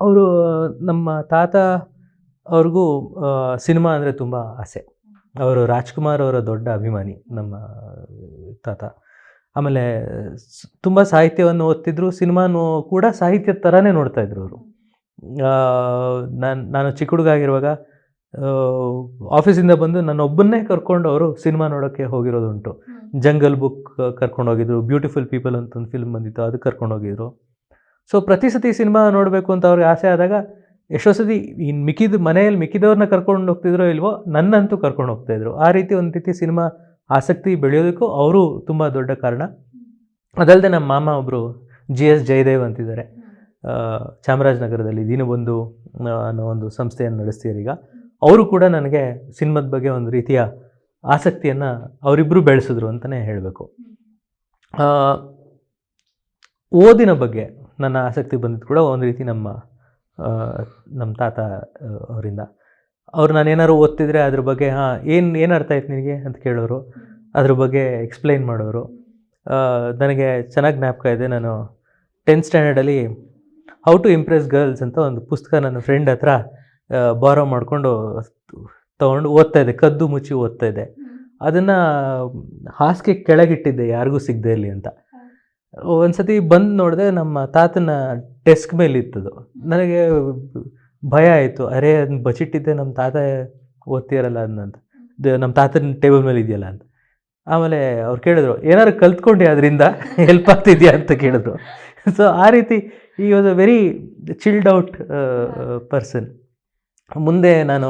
ಅವರು ನಮ್ಮ ತಾತ ಅವ್ರಿಗೂ ಸಿನಿಮಾ ಅಂದರೆ ತುಂಬ ಆಸೆ. ಅವರು ರಾಜ್ಕುಮಾರ್ ಅವರ ದೊಡ್ಡ ಅಭಿಮಾನಿ ನಮ್ಮ ತಾತ. ಆಮೇಲೆ ತುಂಬ ಸಾಹಿತ್ಯವನ್ನು ಓದ್ತಿದ್ರು. ಸಿನಿಮಾನು ಕೂಡ ಸಾಹಿತ್ಯದ ಥರನೇ ನೋಡ್ತಾ ಇದ್ರು ಅವರು. ನಾನು ನಾನು ಚಿಕ್ಕ ಹುಡುಗ ಆಗಿರುವಾಗ ಆಫೀಸಿಂದ ಬಂದು ನನ್ನೊಬ್ಬನ್ನೇ ಕರ್ಕೊಂಡು ಅವರು ಸಿನಿಮಾ ನೋಡೋಕ್ಕೆ ಹೋಗಿರೋದುಂಟು. ಜಂಗಲ್ ಬುಕ್ ಕರ್ಕೊಂಡು ಹೋಗಿದ್ರು. ಬ್ಯೂಟಿಫುಲ್ ಪೀಪಲ್ ಅಂತ ಒಂದು ಫಿಲ್ಮ್ ಬಂದಿತ್ತು ಅದಕ್ಕೆ ಕರ್ಕೊಂಡು ಹೋಗಿದ್ರು. ಸೊ ಪ್ರತಿ ಸತಿ ಸಿನಿಮಾ ನೋಡಬೇಕು ಅಂತ ಅವ್ರಿಗೆ ಆಸೆ ಆದಾಗ ಎಷ್ಟೋ ಸತಿ ಇನ್ನು ಮಿಕ್ಕಿದ ಮನೆಯಲ್ಲಿ ಮಿಕ್ಕಿದವ್ರನ್ನ ಕರ್ಕೊಂಡು ಹೋಗ್ತಿದ್ರೋ ಇಲ್ವೋ, ನನ್ನಂತೂ ಕರ್ಕೊಂಡು ಹೋಗ್ತಾಯಿದ್ರು ಆ ರೀತಿ ಒಂದು ರೀತಿ ಸಿನಿಮಾ ಆಸಕ್ತಿ ಬೆಳೆಯೋದಕ್ಕೂ ಅವರು ತುಂಬ ದೊಡ್ಡ ಕಾರಣ. ಅದಲ್ಲದೆ ನಮ್ಮ ಮಾಮ ಒಬ್ಬರು ಜಿ ಎಸ್ ಜಯದೇವ್ ಅಂತಿದ್ದಾರೆ. ಚಾಮರಾಜನಗರದಲ್ಲಿ ದಿನ ಒಂದು ಅನ್ನೋ ಒಂದು ಸಂಸ್ಥೆಯನ್ನು ನಡೆಸ್ತಿದ್ದಾರೆ ಈಗ. ಅವರು ಕೂಡ ನನಗೆ ಸಿನಿಮಾದ ಬಗ್ಗೆ ಒಂದು ರೀತಿಯ ಆಸಕ್ತಿಯನ್ನು ಅವರಿಬ್ಬರು ಬೆಳೆಸಿದ್ರು ಅಂತಲೇ ಹೇಳಬೇಕು. ಓದಿನ ಬಗ್ಗೆ. ನನ್ನ ಆಸಕ್ತಿ ಬಂದಿದ್ದು ಕೂಡ ಒಂದು ರೀತಿ ನಮ್ಮ ನಮ್ಮ ತಾತ ಅವರಿಂದ. ಅವ್ರು ನಾನು ಏನಾದ್ರು ಓದ್ತಿದ್ರೆ ಅದ್ರ ಬಗ್ಗೆ, ಹಾಂ, ಏನು ಏನು ಅರ್ಥ ಆಯ್ತು ನಿನಗೆ ಅಂತ ಕೇಳೋರು, ಅದ್ರ ಬಗ್ಗೆ ಎಕ್ಸ್ಪ್ಲೈನ್ ಮಾಡೋರು. ನನಗೆ ಚೆನ್ನಾಗಿ ಜ್ಞಾಪಕ ಇದೆ, ನಾನು ಟೆಂತ್ ಸ್ಟ್ಯಾಂಡರ್ಡಲ್ಲಿ ಹೌ ಟು ಇಂಪ್ರೆಸ್ ಗರ್ಲ್ಸ್ ಅಂತ ಒಂದು ಪುಸ್ತಕ ನನ್ನ ಫ್ರೆಂಡ್ ಹತ್ರ ಬಾರೋ ಮಾಡಿಕೊಂಡು ತೊಗೊಂಡು ಓದ್ತಾ ಇದ್ದೆ ಕದ್ದು ಮುಚ್ಚಿ ಓದ್ತಾ ಇದ್ದೆ ಅದನ್ನು ಹಾಸಿಗೆ ಕೆಳಗಿಟ್ಟಿದ್ದೆ, ಯಾರಿಗೂ ಸಿಗದೆ ಇರಲಿ ಅಂತ. ಒಂದ್ಸತಿ ಬಂದು ನೋಡಿದೆ ನಮ್ಮ ತಾತನ ಡೆಸ್ಕ್ ಮೇಲೆ ಇತ್ತದು ನನಗೆ ಭಯ ಆಯಿತು. ಅರೆ ಅದನ್ನ ಬಚ್ಚಿಟ್ಟಿದ್ದೆ ನಮ್ಮ ತಾತ ಓದ್ತಿರಲ್ಲ ಅದನ್ನಂತ ನಮ್ಮ ತಾತನ ಟೇಬಲ್ ಮೇಲೆ ಇದೆಯಲ್ಲ ಅಂತ. ಆಮೇಲೆ ಅವ್ರು ಕೇಳಿದ್ರು, ಏನಾದ್ರು ಕಲ್ತ್ಕೊಂಡೆ ಅದರಿಂದ? ಹೆಲ್ಪ್ ಆಗ್ತಿದ್ಯಾ? ಅಂತ ಕೇಳಿದ್ರು. ಸೊ ಆ ರೀತಿ ಈ was a very chilled out person ಮುಂದೆ ನಾನು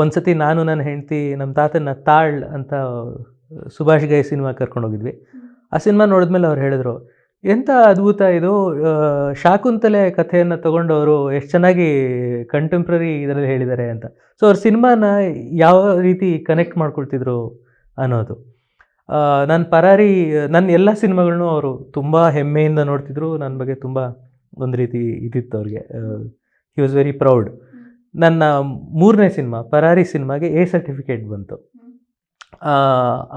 ಒಂದ್ಸತಿ ನಾನು ನನ್ನ ಹೆಂಡತಿ ನಮ್ಮ ತಾತನ ತಾಳ್ ಅಂತ ಸುಭಾಷ್ ಗೈ ಸಿನಿಮಾ ಕರ್ಕೊಂಡು ಹೋಗಿದ್ವಿ. ಆ ಸಿನಿಮಾ ನೋಡಿದ್ಮೇಲೆ ಅವ್ರು ಹೇಳಿದರು ಎಂಥ ಅದ್ಭುತ ಇದು ಶಾಕುಂತಲೆ ಕಥೆಯನ್ನು ತಗೊಂಡವರು ಎಷ್ಟು ಚೆನ್ನಾಗಿ ಕಂಟೆಂಪ್ರರಿ ಇದರಲ್ಲಿ ಹೇಳಿದ್ದಾರೆ ಅಂತ. ಸೊ ಅವ್ರ ಸಿನಿಮಾನ ಯಾವ ರೀತಿ ಕನೆಕ್ಟ್ ಮಾಡ್ಕೊಳ್ತಿದ್ರು ಅನ್ನೋದು. ನನ್ನ ಪರಾರಿ ನನ್ನ ಎಲ್ಲ ಸಿನಿಮಾಗಳನ್ನೂ ಅವರು ತುಂಬ ಹೆಮ್ಮೆಯಿಂದ ನೋಡ್ತಿದ್ರು. ನನ್ನ ಬಗ್ಗೆ ತುಂಬ ಒಂದು ರೀತಿ ಇದಿತ್ತು ಅವ್ರಿಗೆ. ಹಿ ವಾಸ್ ವೆರಿ ಪ್ರೌಡ್ ನನ್ನ ಮೂರನೇ ಸಿನಿಮಾ ಪರಾರಿ ಸಿನಿಮಾಗೆ ಎ ಸರ್ಟಿಫಿಕೇಟ್ ಬಂತು.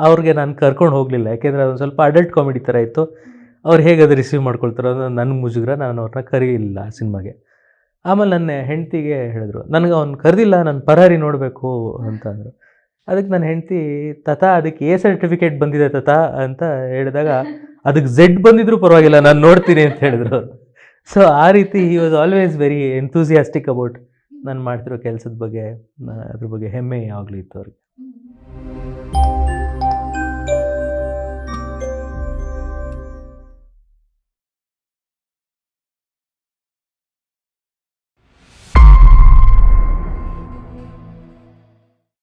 ಅವ್ರಿಗೆ ನಾನು ಕರ್ಕೊಂಡು ಹೋಗಲಿಲ್ಲ. ಯಾಕೆಂದರೆ ಅದೊಂದು ಸ್ವಲ್ಪ ಅಡಲ್ಟ್ ಕಾಮಿಡಿ ಥರ ಇತ್ತು. ಅವ್ರು ಹೇಗೆ ಅದು ರಿಸೀವ್ ಮಾಡ್ಕೊಳ್ತಾರೋ ಅನ್ನೋ ನನ್ನ ಮುಜುಗರ, ನಾನು ಅವ್ರನ್ನ ಕರೀಲಿಲ್ಲ ಸಿನಿಮಾಗೆ. ಆಮೇಲೆ ನನ್ನ ಹೆಂಡ್ತಿಗೆ ಹೇಳಿದ್ರು, ನನಗೆ ಅವ್ನು ಕರೆದಿಲ್ಲ, ನಾನು ಪರಾರಿ ನೋಡಬೇಕು ಅಂತ ಅಂದರು. ಅದಕ್ಕೆ ನನ್ನ ಹೆಂಡ್ತಿ, ತತ, ಅದಕ್ಕೆ ಎ ಸರ್ಟಿಫಿಕೇಟ್ ಬಂದಿದೆ ತತ ಅಂತ ಹೇಳಿದಾಗ ಅದಕ್ಕೆ ಝೆಡ್ ಬಂದಿದ್ರು ಪರವಾಗಿಲ್ಲ, ನಾನು ನೋಡ್ತೀನಿ ಅಂತ ಹೇಳಿದ್ರು ಸೊ ಆ ರೀತಿ he was always very enthusiastic about ನಾನು ಮಾಡ್ತಿರೋ ಕೆಲಸದ ಬಗ್ಗೆ ಅದ್ರ ಬಗ್ಗೆ ಹೆಮ್ಮೆ ಯಾವಾಗಲೂ ಇತ್ತು ಅವ್ರಿಗೆ.